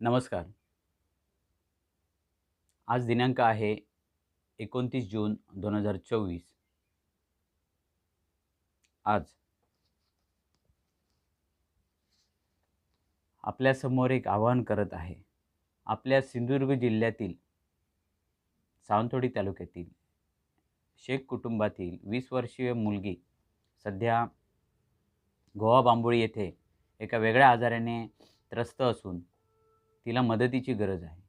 नमस्कार. आज दिनांक आहे एकोणतीस जून दोन हजार चोवीस. आज आपल्यासमोर एक आवाहन करत आहे. आपल्या सिंधुदुर्ग जिल्ह्यातील सावंतवाडी तालुक्यातील शेख कुटुंबातील वीस वर्षीय मुलगी सध्या गोवा बांबोळी येथे एका वेगळ्या आजाराने त्रस्त असून तिला मदतीची गरज आहे.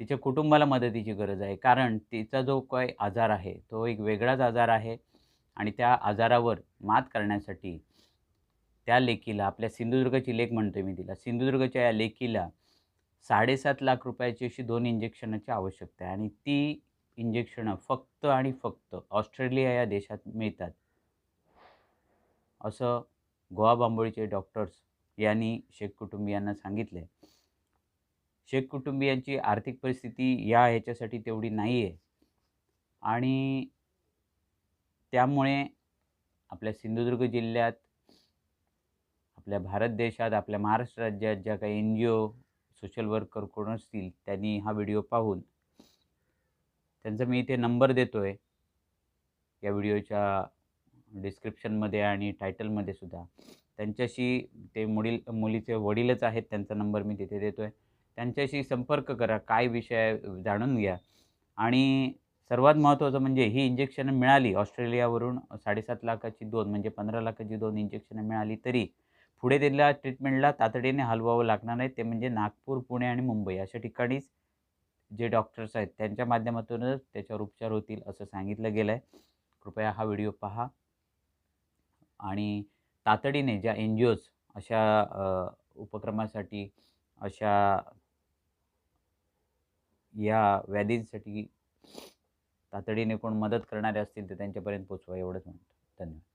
तिच्या कुटुंबाला मदतीची गरज आहे. कारण तिचा जो काही आजार आहे तो एक वेगळाच आजार आहे आणि त्या आजारावर मात करण्यासाठी त्या लेकीला आपल्या सिंधुदुर्गची लेख म्हणतो मी तिला सिंधुदुर्गच्या या लेकीला साडेसात लाख रुपयाची अशी दोन इंजेक्शनाची आवश्यकता आहे. आणि ती इंजेक्शनं फक्त आणि फक्त ऑस्ट्रेलिया या देशात मिळतात. असं गोवा बांबोळीचे डॉक्टर्स यांनी शेख कुटुंबियांना सांगितले शेख कुटुंबियांची आर्थिक परिस्थिती या ह्याच्यासाठी तेवढी नाही आहे आणि त्यामुळे आपल्या सिंधुदुर्ग जिल्ह्यात आपल्या भारत देशात आपल्या महाराष्ट्र राज्यात ज्या काही N G O social worker कोण असतील त्यांनी हा व्हिडिओ पाहून त्यांचा मी इथे नंबर देतो आहे या व्हिडिओच्या डिस्क्रिप्शनमध्ये आणि टायटलमध्ये सुद्धा. त्यांच्याशी ते मुडील मुलीचे वडीलच आहेत त्यांचा नंबर मी तिथे देतो आहे त्यांच्याशी संपर्क करा काय विषय जाणून घ्या. आणि सर्वात महत्त्वाचं म्हणजे ही इंजेक्शनं मिळाली ऑस्ट्रेलियावरून साडेसात लाखाची दोन म्हणजे पंधरा लाखाची दोन इंजेक्शनं मिळाली तरी पुढे त्यांना ट्रीटमेंटला तातडीने हलवावं लागणार नाही ते म्हणजे नागपूर पुणे आणि मुंबई अशा ठिकाणीच जे डॉक्टर्स आहेत त्यांच्या माध्यमातूनच त्याच्यावर उपचार होतील असं सांगितलं गेलं आहे कृपया हा व्हिडिओ पहा. आणि तातडीने ज्या एन जी ओज अशा उपक्रमासाठी अशा या व्याधींसाठी तातडीने कोण मदत करणारे असतील तर त्यांच्यापर्यंत पोचवा एवढंच म्हणतो. धन्यवाद.